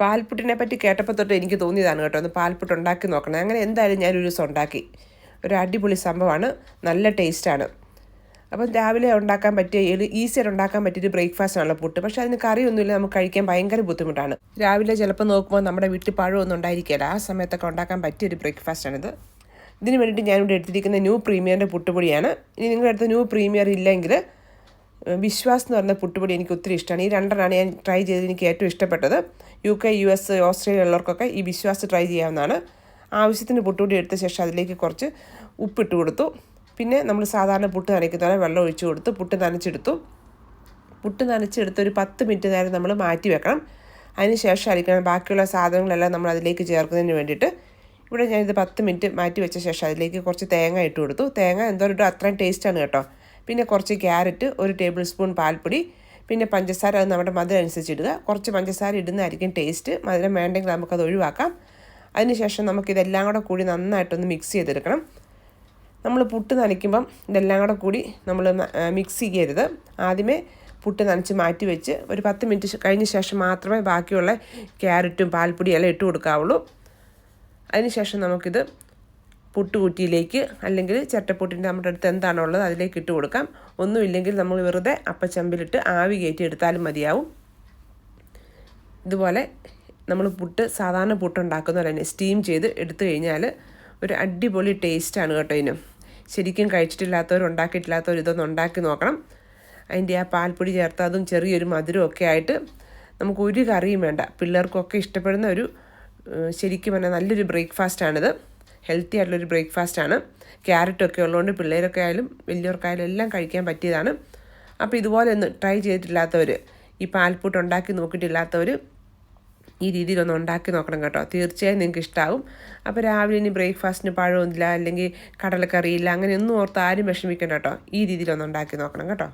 പാൽപ്പുട്ടിനെ പറ്റി കേട്ടപ്പോൾ തൊട്ട് എനിക്ക് തോന്നിയതാണ് കേട്ടോ ഒന്ന് പാൽപ്പുട്ട് ഉണ്ടാക്കി നോക്കണം. അങ്ങനെ എന്തായാലും ഞാൻ ഒരു ദിവസം ഉണ്ടാക്കി. ഒരു അടിപൊളി സംഭവമാണ് നല്ല ടേസ്റ്റാണ്. അപ്പം രാവിലെ ഉണ്ടാക്കാൻ പറ്റിയ ഈസിയായിട്ട് ഉണ്ടാക്കാൻ പറ്റിയൊരു ബ്രേക്ക്ഫാസ്റ്റ് ആണല്ലോ പുട്ട്. പക്ഷെ അതിന് കറിയൊന്നുമില്ല നമുക്ക് കഴിക്കാൻ ഭയങ്കര ബുദ്ധിമുട്ടാണ്. രാവിലെ ചിലപ്പോൾ നോക്കുമ്പോൾ നമ്മുടെ വീട്ടിൽ പഴമൊന്നും ഉണ്ടായിരിക്കില്ല. ആ സമയത്തൊക്കെ ഉണ്ടാക്കാൻ പറ്റിയ പറ്റിയൊരു ബ്രേക്ക്ഫാസ്റ്റാണിത് ഇതിന് വേണ്ടിയിട്ട് ഞാനിവിടെ എടുത്തിരിക്കുന്ന ന്യൂ പ്രീമിയറിന്റെ പുട്ടുപൊടിയാണ്. ഇനി നിങ്ങളുടെ അടുത്ത് ന്യൂ പ്രീമിയർ ഇല്ലെങ്കിൽ വിശ്വാസ് എന്ന് പറയുന്ന പുട്ടുപൊടി എനിക്ക് ഒത്തിരി ഇഷ്ടമാണ്. ഈ രണ്ടെണ്ണമാണ് ഞാൻ ട്രൈ ചെയ്ത് എനിക്ക് ഏറ്റവും ഇഷ്ടപ്പെട്ടത്. U K U S Australia ഉള്ളവർക്കൊക്കെ ഈ വിശ്വാസ് ട്രൈ ചെയ്യാവുന്നതാണ്. ആവശ്യത്തിന് പുട്ടുപൊടി എടുത്ത ശേഷം അതിലേക്ക് കുറച്ച് ഉപ്പിട്ട് കൊടുത്തു. പിന്നെ നമ്മൾ സാധാരണ പുട്ട് നനയ്ക്കുന്ന പോലെ വെള്ളം ഒഴിച്ചു കൊടുത്തു പുട്ട് നനച്ചെടുത്തു. പുട്ട് നനച്ചെടുത്ത് ഒരു പത്ത് മിനിറ്റ് നേരം നമ്മൾ മാറ്റി വെക്കണം. അതിന് ശേഷം അരിക്കണം. ബാക്കിയുള്ള സാധനങ്ങളെല്ലാം നമ്മൾ അതിലേക്ക് ചേർക്കുന്നതിന് വേണ്ടിയിട്ട്. ഇവിടെ ഞാനിത് പത്ത് മിനിറ്റ് മാറ്റി വെച്ച ശേഷം അതിലേക്ക് കുറച്ച് തേങ്ങ ഇട്ട് കൊടുത്തു. തേങ്ങ എന്തോരം ഇട്ടും അത്രയും ടേസ്റ്റാണ് കേട്ടോ. പിന്നെ കുറച്ച് ക്യാരറ്റ് ഒരു ടേബിൾ സ്പൂൺ പാൽപ്പൊടി പിന്നെ പഞ്ചസാര അത് നമ്മുടെ മധുരം അനുസരിച്ച് ഇടുക കുറച്ച് പഞ്ചസാര ഇടുന്നതായിരിക്കും ടേസ്റ്റ്. മധുരം വേണ്ടെങ്കിൽ നമുക്കത് ഒഴിവാക്കാം. അതിനുശേഷം നമുക്കിതെല്ലാം കൂടെ കൂടി നന്നായിട്ടൊന്ന് മിക്സ് ചെയ്തെടുക്കണം. നമ്മൾ പുട്ട് നനയ്ക്കുമ്പം ഇതെല്ലാം കൂടെ കൂടി നമ്മൾ മിക്സ് ചെയ്യരുത്. ആദ്യമേ പുട്ട് നനച്ച് മാറ്റി വെച്ച് ഒരു പത്ത് മിനിറ്റ് കഴിഞ്ഞ ശേഷം മാത്രമേ ബാക്കിയുള്ള ക്യാരറ്റും പാൽപ്പൊടിയും എല്ലാം ഇട്ട് കൊടുക്കാവുള്ളൂ. അതിനുശേഷം നമുക്കിത് പുട്ടുകുറ്റിയിലേക്ക് അല്ലെങ്കിൽ ചട്ടപ്പുട്ടിന്റെ നമ്മുടെ അടുത്ത് എന്താണോ ഉള്ളത് അതിലേക്ക് ഇട്ട് കൊടുക്കാം. ഒന്നുമില്ലെങ്കിൽ നമ്മൾ വെറുതെ അപ്പച്ചമ്പിലിട്ട് ആവി കയറ്റി എടുത്താലും മതിയാവും. ഇതുപോലെ നമ്മൾ പുട്ട് സാധാരണ പുട്ട് ഉണ്ടാക്കുന്ന പോലെ തന്നെ സ്റ്റീം ചെയ്ത് എടുത്തു കഴിഞ്ഞാൽ ഒരു അടിപൊളി ടേസ്റ്റാണ് കേട്ടോ ഇതിനും. ശരിക്കും കഴിച്ചിട്ടില്ലാത്തവർ ഉണ്ടാക്കിയിട്ടില്ലാത്തവർ ഇതൊന്ന് ഉണ്ടാക്കി നോക്കണം. അതിന്റെ ആ പാൽപ്പൊടി ചേർത്ത് അതും ചെറിയൊരു മധുരം ഒക്കെ ആയിട്ട് നമുക്ക് ഒരു കറിയും വേണ്ട. പിള്ളേർക്കൊക്കെ ഇഷ്ടപ്പെടുന്ന ഒരു ശരിക്കും പറഞ്ഞാൽ നല്ലൊരു ബ്രേക്ക്ഫാസ്റ്റാണിത് ഹെൽത്തി ആയിട്ടുള്ളൊരു ബ്രേക്ക്ഫാസ്റ്റാണ് ക്യാരറ്റൊക്കെ ഉള്ളതുകൊണ്ട് പിള്ളേരൊക്കെ ആയാലും വലിയവർക്കായാലും എല്ലാം കഴിക്കാൻ പറ്റിയതാണ്. അപ്പോൾ ഇതുപോലെ ഒന്ന് ട്രൈ ചെയ്തിട്ടില്ലാത്തവർ ഈ പാൽപ്പൂട്ട് ഉണ്ടാക്കി നോക്കിയിട്ടില്ലാത്തവർ ഈ രീതിയിലൊന്ന് ഉണ്ടാക്കി നോക്കണം കേട്ടോ. തീർച്ചയായും നിങ്ങൾക്ക് ഇഷ്ടമാവും അപ്പോൾ രാവിലെ ഇനി ബ്രേക്ക്ഫാസ്റ്റിന് പഴമൊന്നുമില്ല അല്ലെങ്കിൽ കടലക്കറിയില്ല അങ്ങനെയൊന്നും ഓർത്ത് ആരും വിഷമിക്കണ്ട കേട്ടോ. ഈ രീതിയിലൊന്ന് ഉണ്ടാക്കി നോക്കണം കേട്ടോ.